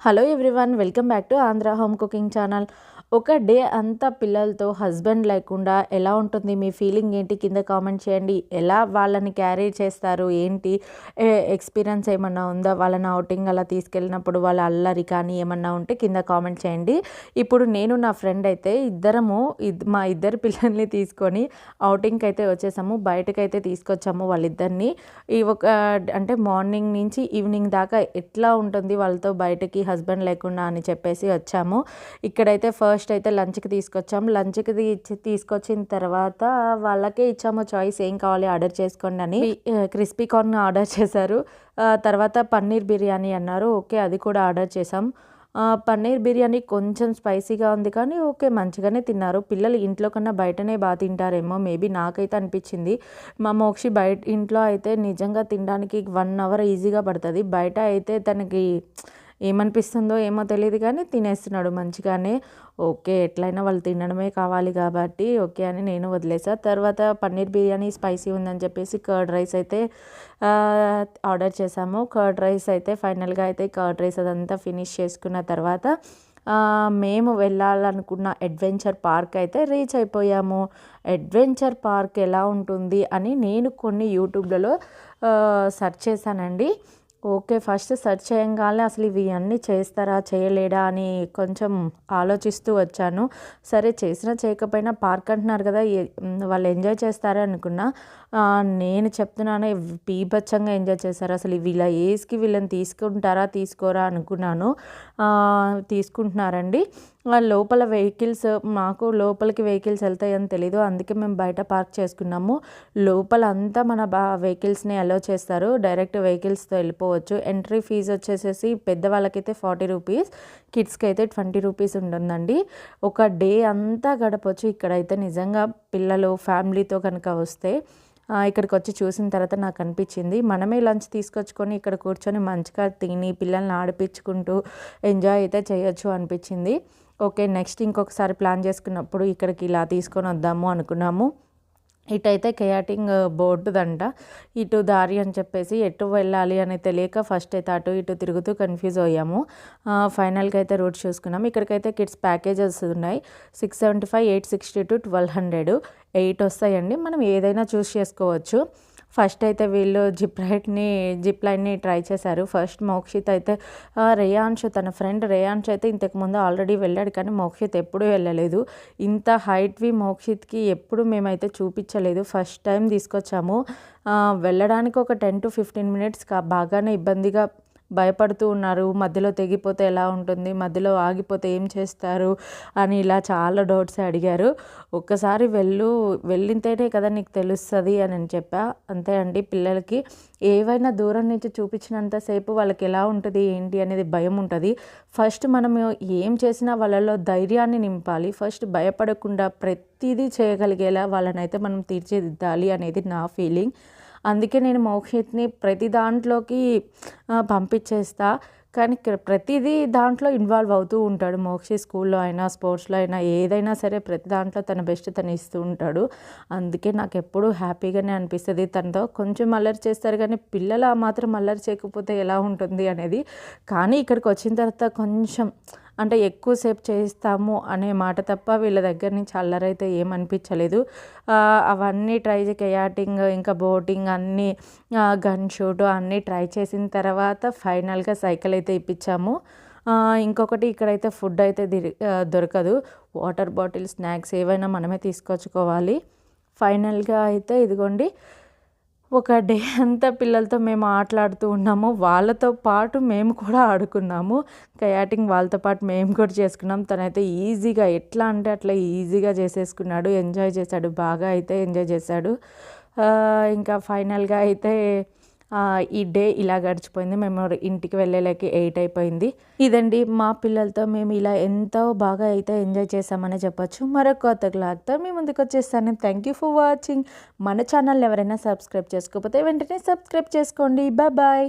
Hello everyone welcome back to Andhra home cooking channel. ఒక day అంతా పిల్లలతో husband లేకుండా ఎలా ఉంటుంది మీ ఫీలింగ్ ఏంటి? కింద కామెంట్ చేయండి. ఎలా వాళ్ళని క్యారీ చేస్తారు? ఏంటి? ఎక్స్పీరియన్స్ ఏమన్నా ఉందా? వాళ్ళని అవుటింగ్ అలా తీసుకెళ్ళినప్పుడు వాళ్ళ అల్లరి కానీ ఏమన్నా ఉంటే కింద కామెంట్ చేయండి. ఇప్పుడు నేను నా ఫ్రెండ్ అయితే ఇద్దరము మా ఇద్దరు పిల్లల్ని తీసుకొని అవుటింగ్కి అయితే వచ్చేసాము. బయటకైతే తీసుకొచ్చాము వాళ్ళిద్దరిని. ఈ ఒక అంటే మార్నింగ్ నుంచి ఈవినింగ్ దాకా ఎట్లా ఉంటుంది వాళ్ళతో బయటకి హస్బెండ్ లేకుండా అని చెప్పేసి వచ్చాము. ఇక్కడైతే ఫస్ట్ అయితే లంచ్కి తీసుకొచ్చాం. లంచ్కి తీసుకొచ్చిన తర్వాత వాళ్ళకే ఇచ్చాము చాయిస్ ఏం కావాలి ఆర్డర్ చేసుకోండి అని. క్రిస్పీ కార్న్ ఆర్డర్ చేశారు. తర్వాత పన్నీర్ బిర్యానీ అన్నారు. ఓకే అది కూడా ఆర్డర్ చేసాం పన్నీర్ బిర్యానీ కొంచెం స్పైసీగా ఉంది కానీ ఓకే మంచిగానే తిన్నారు. పిల్లలు ఇంట్లో కన్నా బయటనే బాగా తింటారేమో మేబీ నాకైతే అనిపించింది. మా మోక్షి బయట ఇంట్లో అయితే నిజంగా తినడానికి వన్ అవర్ ఈజీగా పడుతుంది. బయట అయితే తనకి ఏమనిపిస్తుందో ఏమో తెలియదు కానీ తినేస్తున్నాడు మంచిగానే. ఓకే ఎట్లయినా వాళ్ళు తినడమే కావాలి కాబట్టి ఓకే అని నేను వదిలేసా. తర్వాత పన్నీర్ బిర్యానీ స్పైసీ ఉందని చెప్పేసి కర్డ్ రైస్ అయితే ఆర్డర్ చేసాము కర్డ్ రైస్ అయితే ఫైనల్గా అయితే కర్డ్ రైస్ అదంతా ఫినిష్ చేసుకున్న తర్వాత మేము వెళ్ళాలనుకున్న అడ్వెంచర్ పార్క్ అయితే రీచ్ అయిపోయాము. అడ్వెంచర్ పార్క్ ఎలా ఉంటుంది అని నేను కొన్ని యూట్యూబ్లలో సెర్చ్ చేశానండి. ఓకే ఫస్ట్ సెర్చ్ చేయగానే అసలు ఇవి అన్నీ చేస్తారా చేయలేడా అని కొంచెం ఆలోచిస్తూ వచ్చాను. సరే చేసినా చేయకపోయినా పార్క్ అంటున్నారు కదా వాళ్ళు ఎంజాయ్ చేస్తారా అనుకున్నా నేను చెప్తున్నాను పీభచ్చంగా ఎంజాయ్ చేశారు. అసలు వీళ్ళ ఏజ్కి వీళ్ళని తీసుకుంటారా తీసుకోరా అనుకున్నాను. తీసుకుంటున్నారండి. లోపల వెహికల్స్ మాకు లోపలికి వెహికల్స్ వెళ్తాయని తెలీదు అందుకే మేము బయట పార్క్ చేసుకున్నాము. లోపల అంతా మన బా వెహికల్స్ని అలో చేస్తారు డైరెక్ట్ వెహికల్స్తో తీసుకోవచ్చు. ఎంట్రీ ఫీజు వచ్చేసేసి పెద్దవాళ్ళకైతే ఫార్టీ రూపీస్ కిడ్స్కి అయితే ట్వంటీ రూపీస్ ఉంటుందండి. ఒక డే అంతా గడపచ్చు. ఇక్కడైతే నిజంగా పిల్లలు ఫ్యామిలీతో కనుక వస్తే ఇక్కడికి వచ్చి చూసిన తర్వాత నాకు అనిపించింది. మనమే లంచ్ తీసుకొచ్చుకొని ఇక్కడ కూర్చొని మంచిగా తిని పిల్లల్ని ఆడిపించుకుంటూ ఎంజాయ్ అయితే చేయొచ్చు అనిపించింది. ఓకే నెక్స్ట్ ఇంకొకసారి ప్లాన్ చేసుకున్నప్పుడు ఇక్కడికి ఇలా తీసుకొని వద్దాము అనుకున్నాము. ఇటైతే కేయాటింగ్ uh, బోర్డుదంట. ఇటు దారి అని చెప్పేసి ఎటు వెళ్ళాలి అని తెలియక ఫస్ట్ అయితే అటు ఇటు తిరుగుతూ కన్ఫ్యూజ్ అయ్యాము. ఫైనల్గా అయితే రూట్ చూసుకున్నాము ఇక్కడికైతే కిడ్స్ ప్యాకేజెస్ ఉన్నాయి. Six seventy five eight sixty two twelve hundred eight వస్తాయండి. మనం ఏదైనా చూస్ చేసుకోవచ్చు. ఫస్ట్ అయితే వీళ్ళు జిప్ రైట్ని జిప్ లైన్ని ట్రై చేశారు. ఫస్ట్ మోక్షిత్ అయితే రేయాన్ష్ తన ఫ్రెండ్ రేయాన్ష్ అయితే ఇంతకుముందు ఆల్రెడీ వెళ్ళాడు కానీ మోక్షిత్ ఎప్పుడూ వెళ్ళలేదు. ఇంత హైట్వి మోక్షిత్కి ఎప్పుడు మేమైతే చూపించలేదు. ఫస్ట్ టైం తీసుకొచ్చాము. వెళ్ళడానికి ఒక టెన్ టు ఫిఫ్టీన్ మినిట్స్ బాగానే ఇబ్బందిగా భయపడుతూ ఉన్నారు. మధ్యలో తెగిపోతే ఎలా ఉంటుంది? మధ్యలో ఆగిపోతే ఏం చేస్తారు? అని ఇలా చాలా డౌట్స్ అడిగారు. ఒక్కసారి వెళ్ళు వెళ్ళితేనే కదా నీకు తెలుస్తుంది అని అని చెప్పా. అంతే అండి పిల్లలకి ఏవైనా దూరం నుంచి చూపించినంతసేపు వాళ్ళకి ఎలా ఉంటుంది ఏంటి అనేది భయం ఉంటుంది. ఫస్ట్ మనం ఏం చేసినా వాళ్ళలో ధైర్యాన్ని నింపాలి. ఫస్ట్ భయపడకుండా ప్రతిదీ చేయగలిగేలా వాళ్ళనైతే మనం తీర్చిదిద్దాలి అనేది నా ఫీలింగ్. అందుకే నేను మోక్షిత్ని ప్రతి దాంట్లోకి పంపించేస్తా. కానీ ప్రతిదీ దాంట్లో ఇన్వాల్వ్ అవుతూ ఉంటాడు. మోక్షి స్కూల్లో అయినా స్పోర్ట్స్లో అయినా ఏదైనా సరే ప్రతి దాంట్లో తన బెస్ట్ తను ఇస్తూ ఉంటాడు. అందుకే నాకు ఎప్పుడూ హ్యాపీగానే అనిపిస్తుంది. తనతో కొంచెం అల్లరి చేస్తారు కానీ పిల్లలు ఆ మాత్రం అల్లరి చేయకపోతే ఎలా ఉంటుంది అనేది. కానీ ఇక్కడికి వచ్చిన తర్వాత కొంచెం అంటే ఎక్కువసేపు చేయిస్తాము అనే మాట తప్ప వీళ్ళ దగ్గర నుంచి అల్లరైతే ఏమనిపించలేదు అవన్నీ ట్రై కయాటింగ్ ఇంకా బోటింగ్ అన్నీ గన్ షూట్ అన్నీ ట్రై చేసిన తర్వాత ఫైనల్గా సైకిల్ అయితే ఇప్పించాము. ఇంకొకటి ఇక్కడైతే ఫుడ్ అయితే దొరకదు. వాటర్ బాటిల్ స్నాక్స్ ఏవైనా మనమే తీసుకొచ్చుకోవాలి. ఫైనల్గా అయితే ఇదిగోండి ఒక డే అంతా పిల్లలతో మేము ఆటలాడుతూ ఉన్నాము. వాళ్ళతో పాటు మేము కూడా ఆడుకున్నాము. కయాటింగ్ వాళ్ళతో పాటు మేము కూడా చేసుకున్నాం. తనైతే ఈజీగా ఎట్లా అంటే అట్లా ఈజీగా చేసేసుకున్నాడు. ఎంజాయ్ చేశాడు. బాగా అయితే ఎంజాయ్ చేశాడు. ఇంకా ఫైనల్గా అయితే ఈ డే ఇలా గడిచిపోయింది. మేము ఇంటికి వెళ్ళలేక ఎయిట్ అయిపోయింది. ఇదండి మా పిల్లలతో మేము ఇలా ఎంతో బాగా అయితే ఎంజాయ్ చేసామని చెప్పొచ్చు. మరొక కొత్త క్లాక్తో మీ ముందుకు వచ్చేస్తాను. థ్యాంక్ యూ ఫర్ వాచింగ్ మన ఛానల్ ఎవరైనా సబ్స్క్రైబ్ చేసుకోకపోతే వెంటనే సబ్స్క్రైబ్ చేసుకోండి. Bye bye